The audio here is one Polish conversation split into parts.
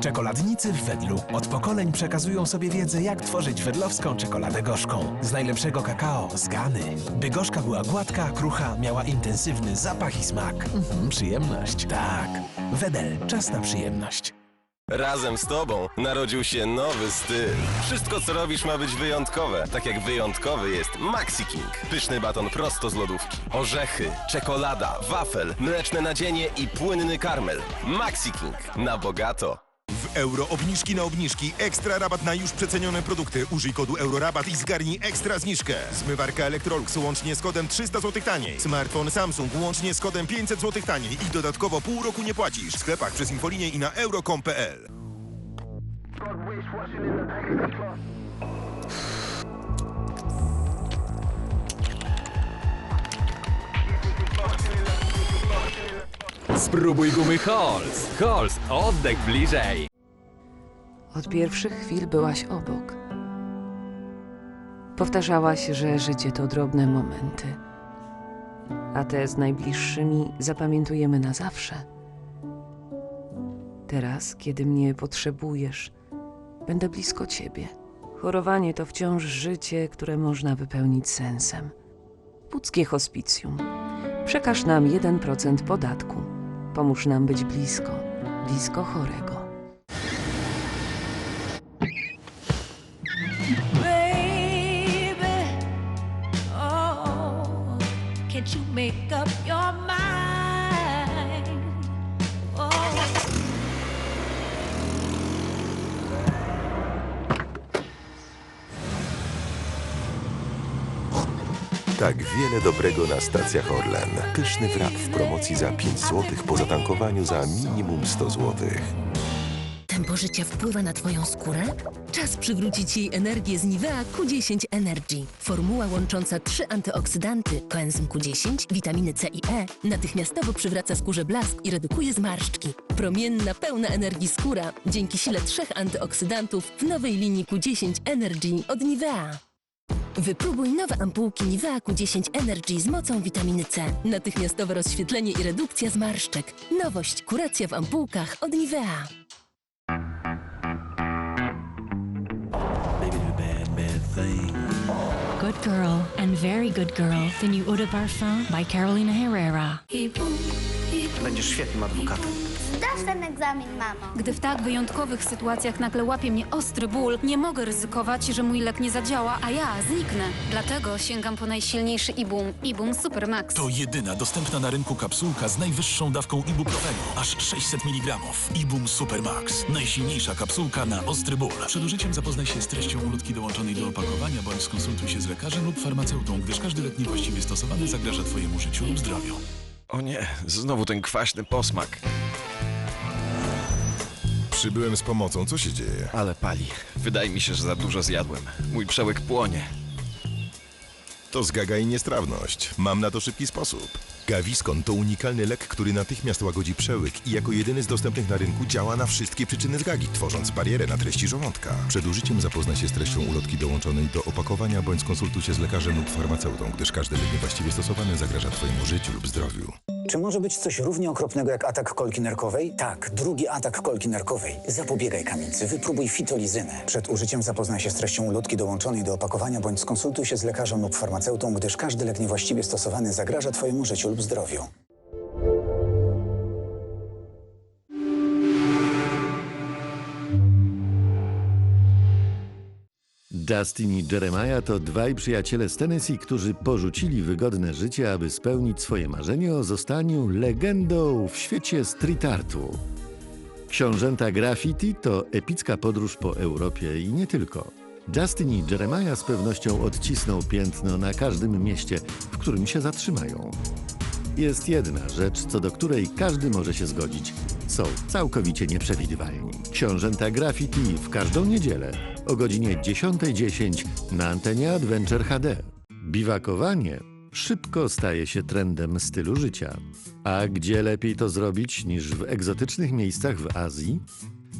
Czekoladnicy w Wedlu od pokoleń przekazują sobie wiedzę, jak tworzyć wedlowską czekoladę gorzką. Z najlepszego kakao, z Gany. By gorzka była gładka, krucha, miała intensywny zapach i smak. Mhm, przyjemność, tak. Wedel, czas na przyjemność. Razem z tobą narodził się nowy styl. Wszystko, co robisz, ma być wyjątkowe. Tak jak wyjątkowy jest Maxi King. Pyszny baton prosto z lodówki. Orzechy, czekolada, wafel, mleczne nadzienie i płynny karmel. Maxi King. Na bogato. Euro obniżki na obniżki, ekstra rabat na już przecenione produkty. Użyj kodu eurorabat i zgarnij ekstra zniżkę. Zmywarka Electrolux łącznie z kodem 300 zł taniej. Smartfon Samsung łącznie z kodem 500 zł taniej i dodatkowo pół roku nie płacisz. W sklepach przez infolinię i na euro.com.pl. Spróbuj gumy Halls. Halls, oddech bliżej. Od pierwszych chwil byłaś obok. Powtarzałaś, że życie to drobne momenty, a te z najbliższymi zapamiętujemy na zawsze. Teraz, kiedy mnie potrzebujesz, będę blisko ciebie. Chorowanie to wciąż życie, które można wypełnić sensem. Puckie hospicjum. Przekaż nam 1% podatku. Pomóż nam być blisko, blisko chorego. Make up your mind? Oh. Tak wiele dobrego na stacjach Orlen. Pyszny wrap w promocji za 5 zł po zatankowaniu za minimum 100 zł. Tempo życia wpływa na Twoją skórę? Czas przywrócić jej energię z Nivea Q10 Energy. Formuła łącząca trzy antyoksydanty, koenzym Q10, witaminy C i E natychmiastowo przywraca skórze blask i redukuje zmarszczki. Promienna, pełna energii skóra dzięki sile trzech antyoksydantów w nowej linii Q10 Energy od Nivea. Wypróbuj nowe ampułki Nivea Q10 Energy z mocą witaminy C. Natychmiastowe rozświetlenie i redukcja zmarszczek. Nowość, kuracja w ampułkach od Nivea. Good Girl and Very Good Girl, the new Eau de Parfum by Carolina Herrera. Będziesz świetnym adwokatem. Zdasz ten egzamin, mamo. Gdy w tak wyjątkowych sytuacjach nagle łapie mnie ostry ból, nie mogę ryzykować, że mój lek nie zadziała, a ja zniknę. Dlatego sięgam po najsilniejszy Ibum. Ibum Supermax. To jedyna dostępna na rynku kapsułka z najwyższą dawką ibuprofenu, aż 600 mg. Ibum Supermax. Najsilniejsza kapsułka na ostry ból. Przed użyciem zapoznaj się z treścią ulotki dołączonej do opakowania, bądź skonsultuj się z lekarzem lub farmaceutą, gdyż każdy lek niewłaściwie stosowany zagraża Twojemu życiu lub zdrowiu. O nie, znowu ten kwaśny posmak. Przybyłem z pomocą, co się dzieje? Ale pali. Wydaje mi się, że za dużo zjadłem. Mój przełyk płonie. To zgaga i niestrawność. Mam na to szybki sposób. Gaviscon to unikalny lek, który natychmiast łagodzi przełyk i jako jedyny z dostępnych na rynku działa na wszystkie przyczyny zgagi, tworząc barierę na treści żołądka. Przed użyciem zapoznaj się z treścią ulotki dołączonej do opakowania bądź skonsultuj się z lekarzem lub farmaceutą, gdyż każdy lek niewłaściwie stosowany zagraża Twojemu życiu lub zdrowiu. Czy może być coś równie okropnego jak atak kolki nerkowej? Tak, drugi atak kolki nerkowej. Zapobiegaj kamicy, wypróbuj fitolizynę. Przed użyciem zapoznaj się z treścią ulotki dołączonej do opakowania bądź skonsultuj się z lekarzem lub farmaceutą, gdyż każdy lek niewłaściwie stosowany zagraża Twojemu życiu lub zdrowiu. Justin i Jeremiah to dwaj przyjaciele z Tennessee, którzy porzucili wygodne życie, aby spełnić swoje marzenie o zostaniu legendą w świecie street artu. Książęta graffiti to epicka podróż po Europie i nie tylko. Justin i Jeremiah z pewnością odcisną piętno na każdym mieście, w którym się zatrzymają. Jest jedna rzecz, co do której każdy może się zgodzić. Są całkowicie nieprzewidywalni. Książęta Graffiti w każdą niedzielę o godzinie 10.10 na antenie Adventure HD. Biwakowanie szybko staje się trendem stylu życia. A gdzie lepiej to zrobić niż w egzotycznych miejscach w Azji?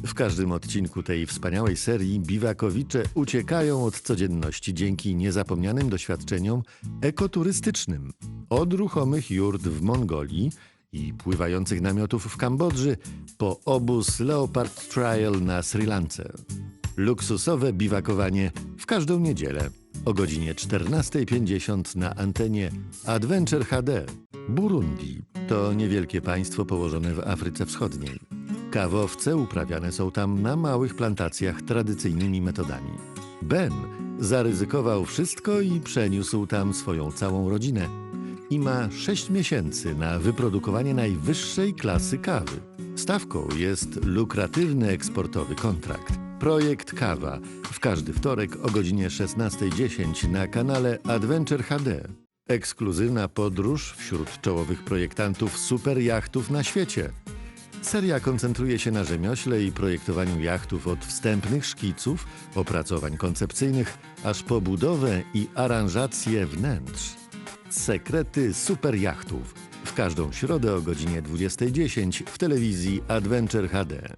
W każdym odcinku tej wspaniałej serii biwakowicze uciekają od codzienności dzięki niezapomnianym doświadczeniom ekoturystycznym. Od ruchomych jurt w Mongolii i pływających namiotów w Kambodży po obóz Leopard Trial na Sri Lance. Luksusowe biwakowanie w każdą niedzielę o godzinie 14.50 na antenie Adventure HD. Burundi to niewielkie państwo położone w Afryce Wschodniej. Kawowce uprawiane są tam na małych plantacjach tradycyjnymi metodami. Ben zaryzykował wszystko i przeniósł tam swoją całą rodzinę. I ma 6 miesięcy na wyprodukowanie najwyższej klasy kawy. Stawką jest lukratywny eksportowy kontrakt. Projekt Kawa w każdy wtorek o godzinie 16.10 na kanale Adventure HD. Ekskluzywna podróż wśród czołowych projektantów super jachtów na świecie. Seria koncentruje się na rzemiośle i projektowaniu jachtów od wstępnych szkiców, opracowań koncepcyjnych, aż po budowę i aranżację wnętrz. Sekrety super jachtów. W każdą środę o godzinie 20.10 w telewizji Adventure HD.